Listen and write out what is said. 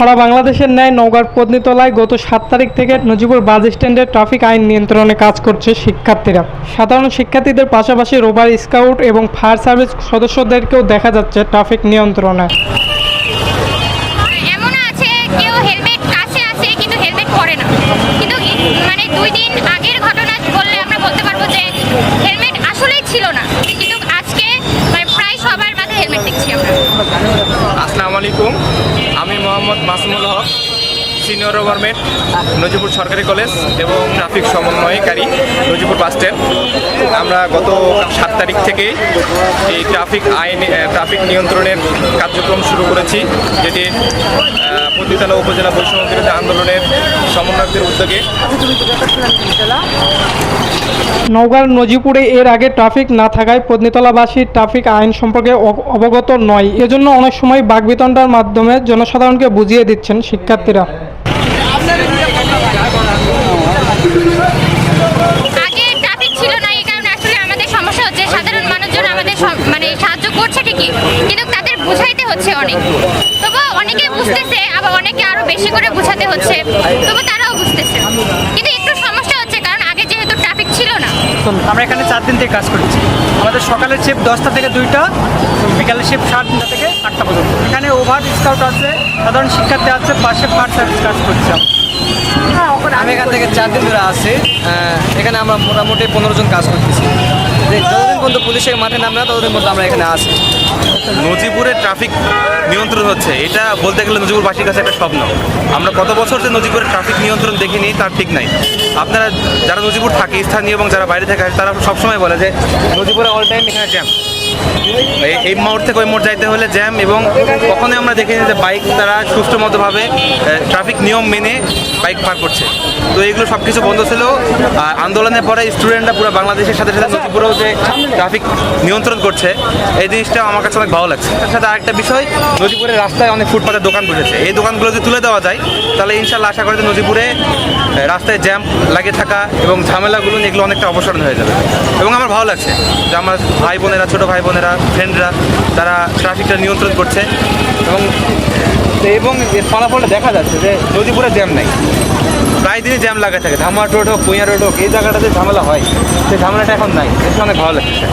সারা বাংলাদেশের ন্যায় নওগাঁর পদ্নীতলায় গত সাত তারিখ থেকে নজিবুর বাস স্ট্যান্ডে ট্রাফিক আইন নিয়ন্ত্রণে কাজ করছে শিক্ষার্থীরা। সাধারণ শিক্ষার্থীদের পাশাপাশি রোবার স্কাউট এবং ফায়ার সার্ভিস সদস্যদেরকেও দেখা যাচ্ছে ট্রাফিক নিয়ন্ত্রণে। কেউ হেলমেট কাছে আছে, কিন্তু হেলমেট পরে না। কিন্তু মানে দুই দিন আগের ঘটনা বললে আমরা বলতে পারব যে হেলমেট আসলেই ছিল না কিন্তু আজকে মানে প্রায় সবার মাথায় হেলমেট দেখছি আমরা আসসালামু আলাইকুম আমি মোহাম্মদ মাসুমুল হক, সিনিয়র গভর্নমেন্ট নজিপুর সরকারি কলেজ এবং ট্রাফিক সমন্বয়কারী নজিপুর বাস স্ট্যান্ড। আমরা গত সাত তারিখ থেকে এই ট্রাফিক আইন ট্রাফিক নিয়ন্ত্রণের কার্যক্রম শুরু করেছি, যেটি পতিতলা উপজেলা বৈষম্য আন্দোলনের সমন্বয়কদের উদ্যোগে নওগাঁর নজিপুরে এর আগে ট্রাফিক না থাকায় পত্নীতলাবাসী ট্রাফিক আইন সম্পর্কে অবগত নয়। এজন্য অনেক সময় বাগবিতণ্ডার মাধ্যমে জনসাধারণকে বুঝিয়ে দিচ্ছেন শিক্ষার্থীরা। ট্রাফিক ছিল না, এই কারণে আমাদের সমস্যা হচ্ছে সাধারণ মানুষজন আমাদের মানে সাহায্য করছে কিন্তু তাদের বুঝাইতে হচ্ছে অনেক। তবু অনেকে বুঝতেছে, আবার অনেকে আরও বেশি করে বুঝাতে হচ্ছে তবু তারাও বুঝতেছে কিন্তু একটু সমস্যা হচ্ছে কারণ আগে যেহেতু ট্রাফিক ছিল না আমরা এখানে চার দিন থেকে কাজ করছি। আমাদের সকালের শেপ দশটা থেকে দুইটা বিকালের শেপ সাড়ে তিনটা থেকে আটটা পর্যন্ত। এখানে ওভার স্কাউট আছে সাধারণ শিক্ষার্থী আছে পাশে ফার্স্ট সার্ভিস কাজ করছি আমরা। আমি এখান থেকে চার দিন ধরে আছি। এখানে আমরা মোটামুটি পনেরো জন কাজ করতেছি। যতদিন পর্যন্ত পুলিশের মাঠে নাম না, ততদিন পর্যন্ত আমরা এখানে আসি নজিপুরে ট্রাফিক নিয়ন্ত্রণ হচ্ছে। এটা বলতে গেলে নজিপুরবাসীর কাছে একটা স্বপ্ন। আমরা কত বছর যে নজিপুরে ট্রাফিক নিয়ন্ত্রণ দেখিনি, তার ঠিক নাই। আপনারা যারা নজিপুর থাকে, স্থানীয় এবং যারা বাইরে থাকে, তারা সবসময় বলে যে নজিপুরে অল টাইম এখানে জ্যাম এই- মোড় থেকে ওই মোড় যাইতে হলে জ্যাম এবং কখনোই আমরা দেখিনি যে বাইক তারা সুষ্ঠু মতোভাবে ট্রাফিক নিয়ম মেনে বাইক পার করছে। তো এগুলো সব কিছু বন্ধ ছিল। আর আন্দোলনের পরে স্টুডেন্টরা পুরো বাংলাদেশের সাথে সাথে নজিপুরেও যে ট্রাফিক নিয়ন্ত্রণ করছে এই জিনিসটা আমার কাছে অনেক ভালো লাগছে। তার সাথে আরেকটা বিষয় নদীপুরের রাস্তায় অনেক ফুটপাতের দোকান বসেছে। এই দোকানগুলো যদি তুলে দেওয়া যায় তাহলে ইনশাল্লাহ আশা করি আহ, রাস্তায় জ্যাম লাগে থাকা এবং ঝামেলাগুলো এগুলো অনেকটা অপসারণ হয়ে যাবে। এবং আমার ভালো লাগছে যে আমার ভাই বোনেরা ছোটো ভাই বোনেরা ফ্রেন্ডরা তারা ট্রাফিকটা নিয়ন্ত্রণ করছে এবং এবং এর ফলাফলটা দেখা যাচ্ছে যে নদীপুরে জ্যাম নেই। প্রায় দিনই জ্যাম লাগা থাকে। ধামা রোড হোক কুইয়া রোড হোক, এই জায়গাটাতে ঝামেলা হয়। সেই ঝামেলাটা এখন নাই। এটা অনেক ভালো লাগছে